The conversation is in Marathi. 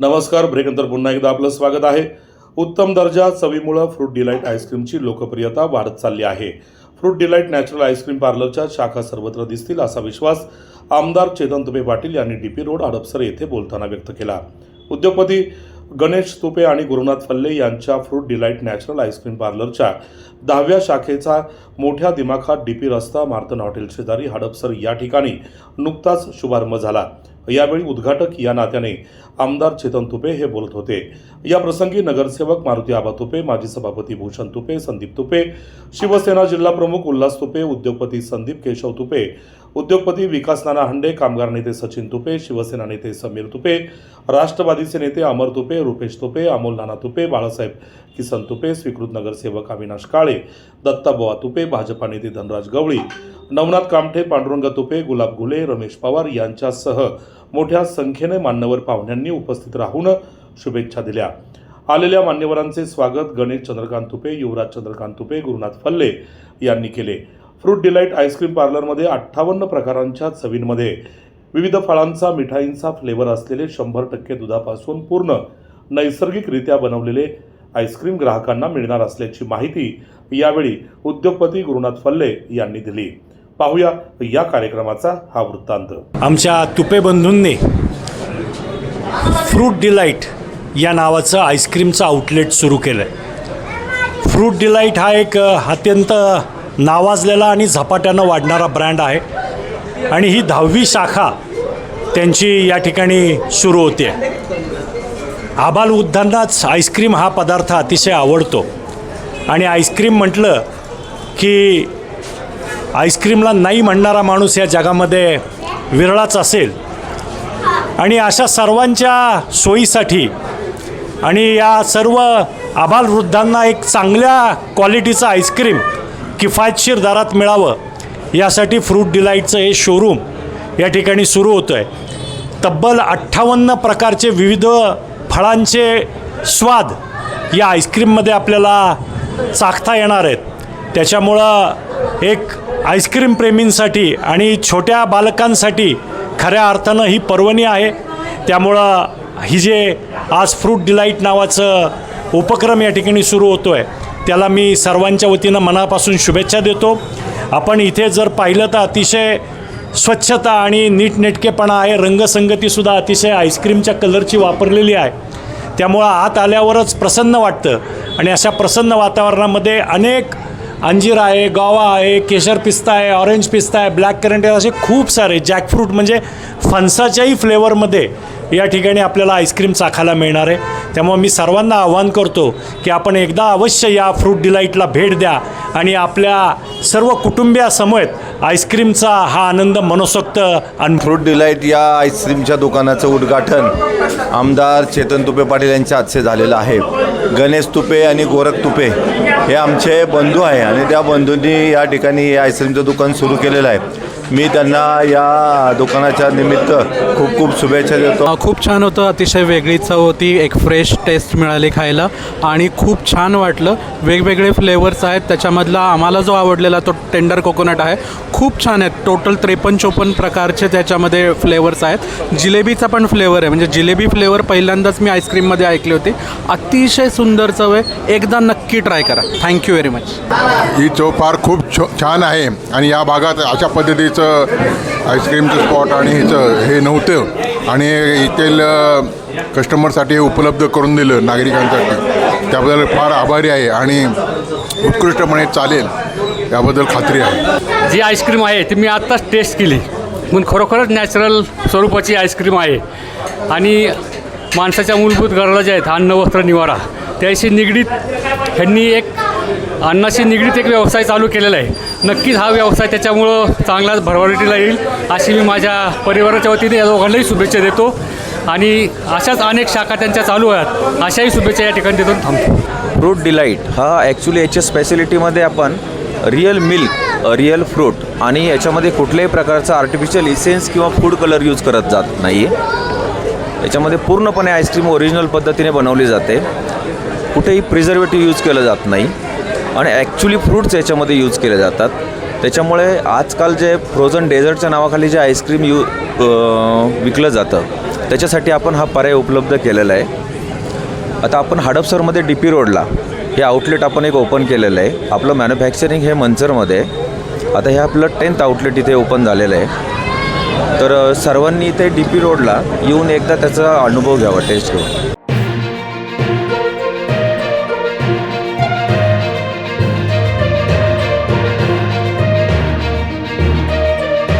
नमस्कार ब्रेकनंतर पुन्हा एकदा आपलं स्वागत आहे. उत्तम दर्जा चवीमुळं फ्रूट डिलाईट आईस्क्रीमची लोकप्रियता वाढत चालली आहे. Fruit delight natural ice cream पार्लरच्या शाखा सर्वत्र दिसतील असा विश्वास आमदार चेतन तुपे पाटील यांनी डीपी रोड हडपसर येथे बोलताना व्यक्त केला. उद्योगपती गणेश तुपे आणि गुरुनाथ फल्ले यांच्या fruit delight natural ice cream पार्लरच्या दहाव्या शाखेचा मोठ्या दिमाखात डीपी रस्ता मार्तन हॉटेल शेजारी हडपसर या ठिकाणी नुकताच शुभारंभ झाला. यावेळी उद्घाटक या नात्याने आमदार चेतन तुपे हे बोलत होते. या प्रसंगी नगरसेवक मारुती आबा तुपे माजी सभापती भूषण तुपे संदीप तुपे शिवसेना जिल्हा प्रमुख उल्हास तुपे उद्योगपती संदीप केशव तुपे उद्योगपती विकास नाना हंडे कामगार नेते सचिन तुपे शिवसेना नेते समीर तुपे राष्ट्रवादीचे नेते अमर तुपे रुपेश तुपे अमोल नाना तुपे बाळासाहेब किसन तुपे स्वीकृत नगरसेवक अविनाश काळे दत्ताबोवा तुपे भाजपा नेते धनराज गवळी नवनाथ कामठे पांडुरंग तुपे गुलाब घुले रमेश पवार यांच्यासह मोठ्या संख्येने मान्यवर पाहुण्यांनी उपस्थित राहून शुभेच्छा दिल्या. आलेल्या मान्यवरांचे स्वागत गणेश चंद्रकांत तुपे युवराज चंद्रकांत तुपे गुरुनाथ फल्ले यांनी केले. फ्रूट डिलाईट आईस्क्रीम पार्लरमध्ये अठ्ठावन्न प्रकारांच्या चवींमध्ये विविध फळांचा मिठाईंचा फ्लेवर असलेले शंभर टक्के दुधापासून पूर्ण नैसर्गिकरित्या बनवलेले आईस्क्रीम ग्राहकांना मिळणार असल्याची माहिती यावेळी उद्योगपती गुरुनाथ फल्ले यांनी दिली. पाहूया या कार्यक्रमाचा हा वृत्तांत. आमच्या तुपे बंधूंनी फ्रूट डिलाईट या नावाचं आईस्क्रीमचं आउटलेट सुरू केलं आहे फ्रूट डिलाईट हा एक अत्यंत नावाजलेला आणि झपाट्यानं वाढणारा ब्रँड आहे. आणि ही दहावी शाखा त्यांची या ठिकाणी सुरू होते. आबाल उद्धांनाच आईस्क्रीम हा पदार्थ अतिशय आवडतो. आणि आईस्क्रीम म्हटलं की आईस्क्रीमला नाही म्हणणारा माणूस या जगामध्ये विरळाच असेल. आणि अशा सर्वांच्या सोयीसाठी आणि या सर्व आबालवृद्धांना एक चांगल्या क्वालिटीचं आईस्क्रीम किफायतशीर दरात मिळावं यासाठी फ्रूट डिलाईटचं हे शोरूम या ठिकाणी सुरू होतं आहे तब्बल अठ्ठावन्न प्रकारचे विविध फळांचे स्वाद या आईस्क्रीममध्ये आपल्याला चाखता येणार आहेत. त्याच्यामुळं एक आईस्क्रीम प्रेमींसाठी आणि छोट्या बालकांसाठी खऱ्या अर्थानं ही पर्वणी आहे. त्यामुळं ही जे आज फ्रूट डिलाईट नावाचं उपक्रम या ठिकाणी सुरू होतो आहे त्याला मी सर्वांच्या वतीनं मनापासून शुभेच्छा देतो. आपण इथे जर पाहिलं तर अतिशय स्वच्छता आणि नीटनेटकेपणा आहे. रंगसंगतीसुद्धा अतिशय आईस्क्रीमच्या कलरची वापरलेली आहे. त्यामुळं आत आल्यावरच प्रसन्न वाटतं. आणि अशा प्रसन्न वातावरणामध्ये अनेक अंजीर आहे गोवा आहे केशर पिस्ता आहे ऑरेंज पिस्ता आहे ब्लॅक करंट आहे असे खूप सारे जॅकफ्रूट म्हणजे फणसाच्याही फ्लेवरमध्ये या ठिकाणी आपल्याला आईस्क्रीम चाखायला मिळणार आहे. त्यामुळे मी सर्वांना आवाहन करतो की आपण एकदा अवश्य या फ्रूट डिलाईटला भेट द्या आणि आपल्या सर्व कुटुंबियासमवेत आईस्क्रीमचा हा आनंद मनसोक्त आणि फ्रूट डिलाईट या आईस्क्रीमच्या दुकानाचं उद्घाटन आमदार चेतन तुपे पाटील यांच्या हातचे झालेलं आहे. गणेश तुपे आणि गोरख तुपे हे आमचे बंधू आहे आणि त्या बंधूंनी या ठिकाणी हे आईस्क्रीमचं दुकान सुरू केलेलं आहे. मी त्यांना या दुकानाच्या निमित्त खूप खूप शुभेच्छा देतो. खूप छान होतं अतिशय वेगळी चव होती एक फ्रेश टेस्ट मिळाली खायला. आणि खूप छान वाटलं वेगवेगळे फ्लेवर्स आहेत त्याच्यामधला आम्हाला जो आवडलेला तो टेंडर कोकोनट आहे खूप छान आहेत. टोटल त्रेपन्न चोपन्न प्रकारचे त्याच्यामध्ये फ्लेवर्स आहेत. जिलेबीचा पण फ्लेवर आहे म्हणजे जिलेबी फ्लेवर पहिल्यांदाच मी आईस्क्रीममध्ये ऐकली होती. अतिशय सुंदर चव आहे एकदा नक्की ट्राय करा. थँक्यू व्हेरी मच ही चव फार खूप छो छान आहे. आणि या भागात अशा पद्धतीचं आईस्क्रीमचं स्पॉट आणि हिचं हे नव्हतं. आणि येथील कस्टमरसाठी हे उपलब्ध करून दिलं नागरिकांसाठी. त्याबद्दल फार आभारी आहे आणि उत्कृष्टपणे चालेल याबद्दल खात्री आहे. जी आईस्क्रीम आहे ती मी आत्ताच टेस्ट केली. पण खरोखरच नॅचरल स्वरूपाची आईस्क्रीम आहे. आणि माणसाच्या मूलभूत गरजा ज्या आहेत अन्न वस्त्र निवारा त्याशी निगडीत ह्यांनी एक अन्नाशी निगडीत एक व्यवसाय चालू केलेला आहे. नक्कीच हा व्यवसाय त्याच्यामुळं चांगलाच भरभराटीला येईल अशी मी माझ्या परिवाराच्या वतीने या दोघांनाही शुभेच्छा देतो. आणि अशाच अनेक शाखा त्यांच्या चालू आहेत अशाही शुभेच्छा या ठिकाणी देतो थांबतो. फ्रूट डिलाईट हा ॲक्च्युली याच्या स्पेशलिटीमध्ये आपण रिअल मिल्क रिअल फ्रूट आणि याच्यामध्ये कुठल्याही प्रकारचा आर्टिफिशियल इसेन्स किंवा फूड कलर यूज करत जात नाही आहे याच्यामध्ये पूर्णपणे आईस्क्रीम ओरिजिनल पद्धतीने बनवली जाते. कुठेही प्रिझर्वेटिव्ह यूज केलं जात नाही. आणि ॲक्च्युली फ्रूट्स याच्यामध्ये यूज केले जातात. त्याच्यामुळे आजकाल जे फ्रोझन डेझर्टच्या नावाखाली जे आईस्क्रीम यू विकलं जातं त्याच्यासाठी आपण हा पर्याय उपलब्ध केलेला आहे. आता आपण हडपसरमध्ये डी पी रोडला हे आउटलेट आपण एक ओपन केलेलं आहे. आपलं मॅन्युफॅक्चरिंग हे मंचरमध्ये आता हे आपलं टेन्थ आउटलेट इथे ओपन झालेलं आहे. तर सर्वांनी इथे डी पी रोडला येऊन एकदा त्याचा अनुभव घ्यावा टेस्ट घेऊन